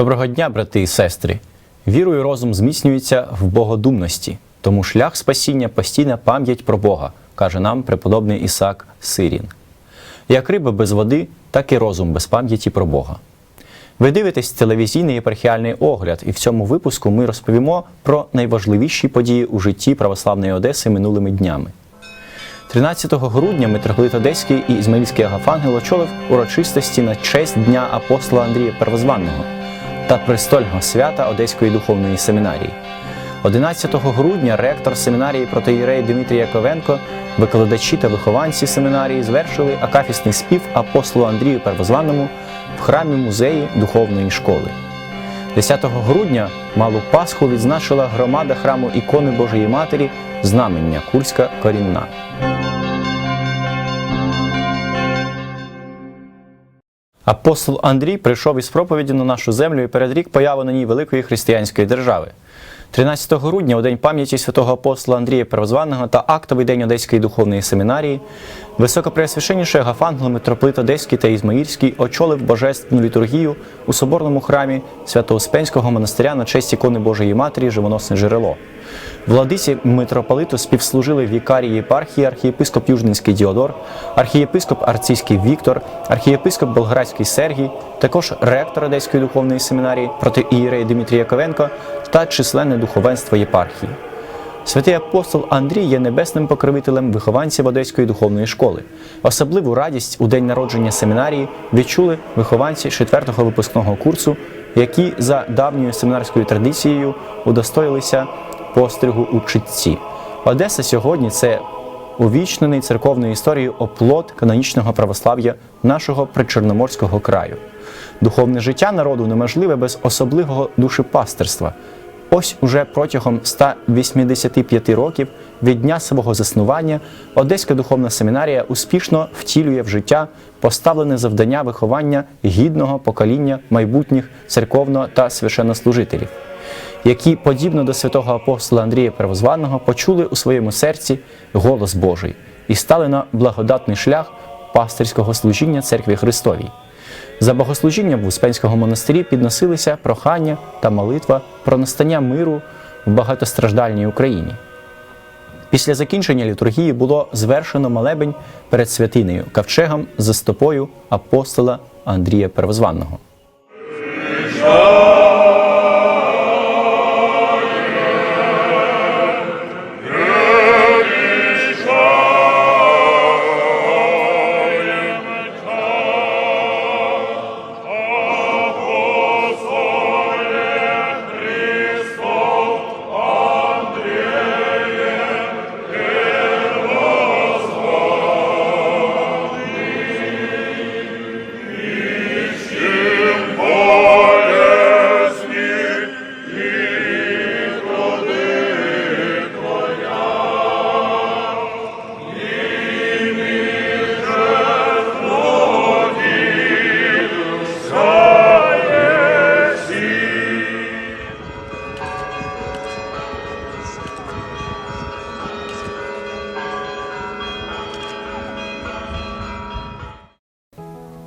Доброго дня, брати і сестри! Віру і розум зміцнюються в богодумності, тому шлях спасіння постійна пам'ять про Бога, каже нам преподобний Ісак Сирін. Як риба без води, так і розум без пам'яті про Бога. Ви дивитесь телевізійний єпархіальний огляд, і в цьому випуску ми розповімо про найважливіші події у житті православної Одеси минулими днями. 13 грудня митрополит Одеський і Ізмаїльський Агафангел очолив урочистості на честь Дня апостола Андрія Первозванного та престольного свята Одеської духовної семінарії. 11 грудня ректор семінарії протоїрей Дмитрій Яковенко, викладачі та вихованці семінарії звершили акафісний спів апостолу Андрію Первозванному в храмі музеї духовної школи. 10 грудня Малу Пасху відзначила громада храму ікони Божої Матері Знамення Курська Корінна. Апостол Андрій прийшов із проповіді на нашу землю і передрік появу на ній великої християнської держави. 13 грудня, у день пам'яті святого апостола Андрія Первозваного та актовий день Одеської духовної семінарії, високопреосвященніший Агафангел митрополит Одеський та Ізмаїльський очолив божественну літургію у соборному храмі Свято-Успенського монастиря на честь ікони Божої Матері Живоносне джерело. Владиці митрополиту співслужили вікарії єпархії архієпископ Южненський Діодор, архієпископ Арційський Віктор, архієпископ Болградський Сергій, також ректор Одеської духовної семінарії проти ієрей Дмитрій Яковенко та численне духовенство єпархії. Святий апостол Андрій є небесним покровителем вихованців Одеської духовної школи. Особливу радість у день народження семінарії відчули вихованці 4-го випускного курсу, які за давньою семінарською традицією удостоїлися постригу у читці. Одеса сьогодні це увічнений церковною історією оплот канонічного православ'я нашого причорноморського краю. Духовне життя народу неможливе без особливого душепастерства. Ось уже протягом 185 років від дня свого заснування Одеська духовна семінарія успішно втілює в життя поставлене завдання виховання гідного покоління майбутніх церковно та священнослужителів, які, подібно до святого апостола Андрія Первозваного, почули у своєму серці голос Божий і стали на благодатний шлях пастирського служіння церкві Христовій. За богослужінням в Успенського монастирі підносилися прохання та молитва про настання миру в багатостраждальній Україні. Після закінчення літургії було звершено молебень перед святинею ковчегом за стопою апостола Андрія Первозванного.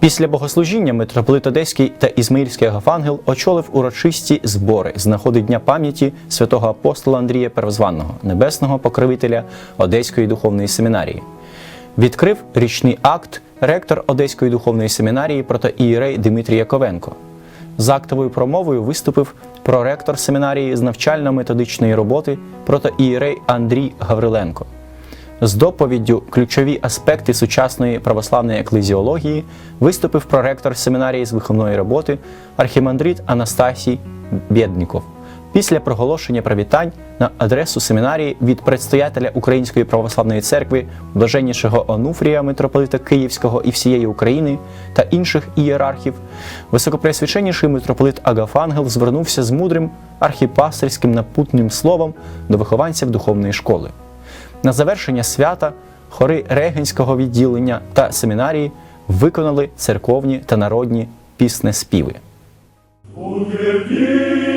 Після богослужіння митрополит Одеський та Ізмаїльський Агафангел очолив урочисті збори з нагоди Дня пам'яті святого апостола Андрія Первозванного, небесного покровителя Одеської духовної семінарії. Відкрив річний акт ректор Одеської духовної семінарії протоієрей Дмитрій Яковенко. З актовою промовою виступив проректор семінарії з навчально-методичної роботи протоієрей Андрій Гавриленко. З доповіддю ключові аспекти сучасної православної еклезіології виступив проректор семінарії з виховної роботи архімандрит Анастасій Бєдніков. Після проголошення привітань на адресу семінарії від предстоятеля Української православної церкви, блаженнішого Онуфрія, митрополита Київського і всієї України та інших ієрархів, високопреосвященніший митрополит Агафангел звернувся з мудрим архіпастерським напутним словом до вихованців духовної школи. На завершення свята хори регенського відділення та семінарії виконали церковні та народні піснеспіви. Укрепится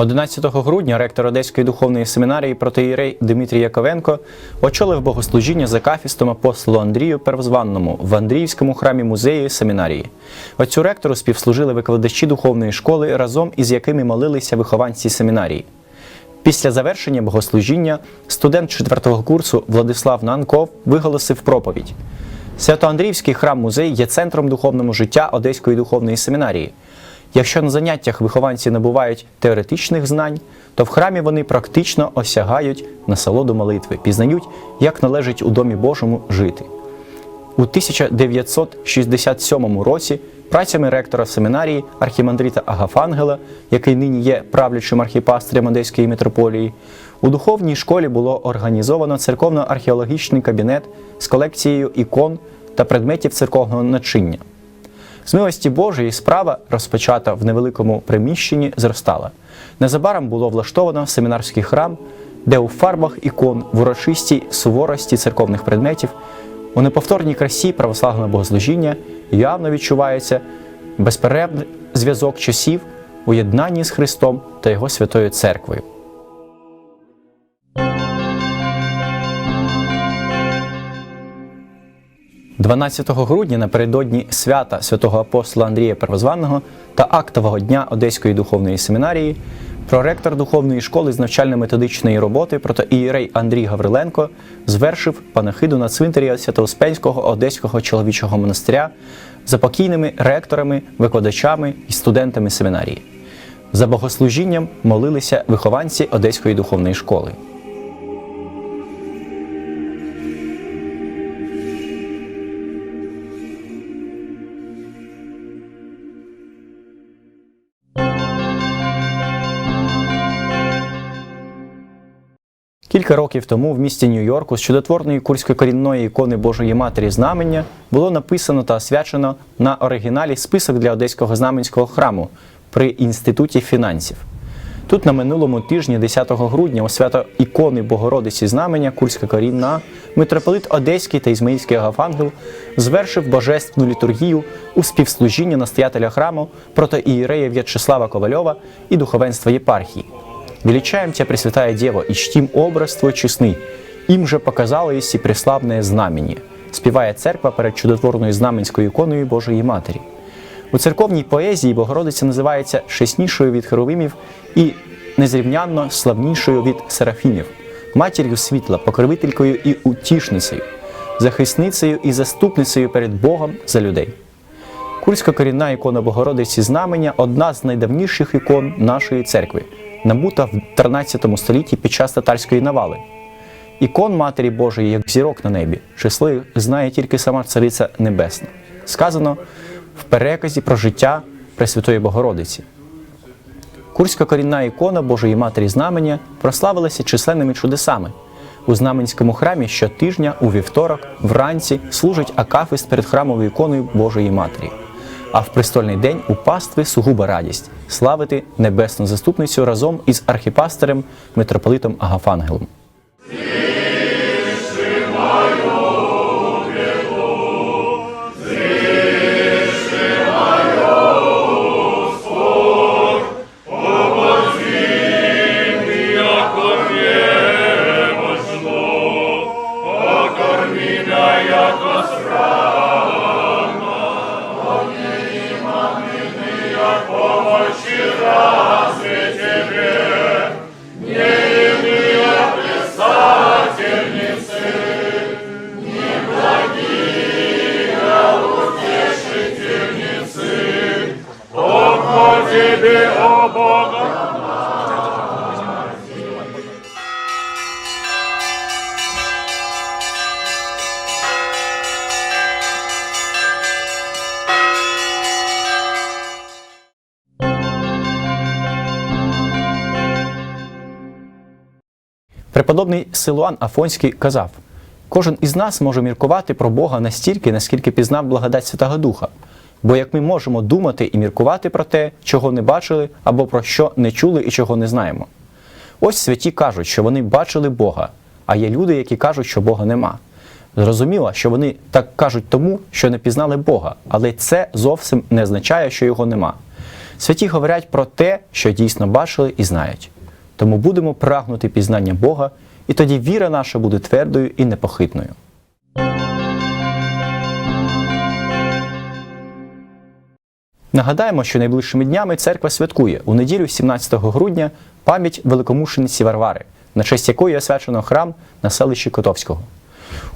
11 грудня ректор Одеської духовної семінарії протиєрей Дмитрій Яковенко очолив богослужіння за кафістом апостолу Андрію Первозванному в Андріївському храмі музею семінарії. Отцю ректору співслужили викладачі духовної школи, разом із якими молилися вихованці семінарії. Після завершення богослужіння студент 4 курсу Владислав Нанков виголосив проповідь. Свято-Андріївський храм-музей є центром духовного життя Одеської духовної семінарії. Якщо на заняттях вихованці набувають теоретичних знань, то в храмі вони практично осягають насолоду молитви, пізнають, як належить у Домі Божому жити. У 1967 році працями ректора семінарії архімандрита Агафангела, який нині є правлячим архіпастрем Одеської митрополії, у духовній школі було організовано церковно-археологічний кабінет з колекцією ікон та предметів церковного начиння. З милості Божої справа, розпочата в невеликому приміщенні, зростала. Незабаром було влаштовано семінарський храм, де у фарбах ікон, в урочистій суворості церковних предметів, у неповторній красі православного богослужіння явно відчувається безперервний зв'язок часів у єднанні з Христом та Його святою Церквою. – 12 грудня напередодні свята святого апостола Андрія Первозванного та актового дня Одеської духовної семінарії проректор духовної школи з навчально-методичної роботи протоієрей Андрій Гавриленко звершив панахиду на цвинтарі Святоуспенського Одеського чоловічого монастиря за покійними ректорами, викладачами і студентами семінарії. За богослужінням молилися вихованці Одеської духовної школи. Кілька років тому в місті Нью-Йорку з чудотворної курської корінної ікони Божої Матері Знамення було написано та освячено на оригіналі список для Одеського знаменського храму при Інституті фінансів. Тут на минулому тижні, 10 грудня, у свято ікони Богородиці Знамення, Курська корінна, митрополит Одеський та Ізмаїльський Агафангел звершив божественну літургію у співслужінні настоятеля храму протоієрея В'ячеслава Ковальова і духовенства єпархії. Величаем Тебя, Пресвятая Дева, и чтим образ Твой честный. Им же показало и преславное знамение, співає церква перед чудотворною знаменською іконою Божої Матері. У церковній поезії Богородиця називається шеснішою від херовимів і незрівнянно славнішою від серафімів, матір'ю світла, покровителькою і утішницею, захисницею і заступницею перед Богом за людей. Курська корінна ікона Богородиці Знамення одна з найдавніших ікон нашої церкви, набута в 13 столітті під час татарської навали. Ікон Матері Божої, як зірок на небі, число їх знає тільки сама Цариця Небесна. Сказано в переказі про життя Пресвятої Богородиці. Курська корінна ікона Божої Матері Знамення прославилася численними чудесами. У Знаменському храмі щотижня у вівторок вранці служить акафист перед храмовою іконою Божої Матері. А в престольний день у пастви сугуба радість славити небесну заступницю разом із архіпастерем митрополитом Агафангелом. Тебе, Преподобний Силуан Афонський казав: кожен із нас може міркувати про Бога настільки, наскільки пізнав благодать Святого Духа. Бо як ми можемо думати і міркувати про те, чого не бачили, або про що не чули і чого не знаємо. Ось святі кажуть, що вони бачили Бога, а є люди, які кажуть, що Бога нема. Зрозуміло, що вони так кажуть тому, що не пізнали Бога, але це зовсім не означає, що його нема. Святі говорять про те, що дійсно бачили і знають. Тому будемо прагнути пізнання Бога, і тоді віра наша буде твердою і непохитною. Нагадаємо, що найближчими днями церква святкує у неділю 17 грудня пам'ять великомушениці Варвари, на честь якої освячено храм на селищі Котовського.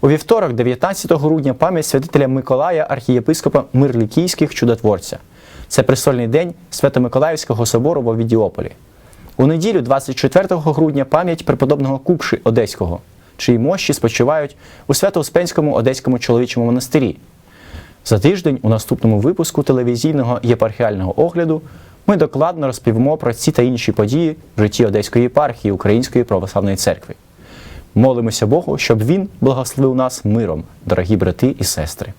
У вівторок, 19 грудня, пам'ять святителя Миколая, архієпископа Мирлікійських чудотворця. Це престольний день Свято-Миколаївського собору в Овідіополі. У неділю, 24 грудня, пам'ять преподобного Кукши Одеського, чиї мощі спочивають у Свято-Успенському Одеському чоловічому монастирі. За тиждень у наступному випуску телевізійного єпархіального огляду ми докладно розповімо про ці та інші події в житті Одеської єпархії Української православної церкви. Молимося Богу, щоб він благословив нас миром, дорогі брати і сестри.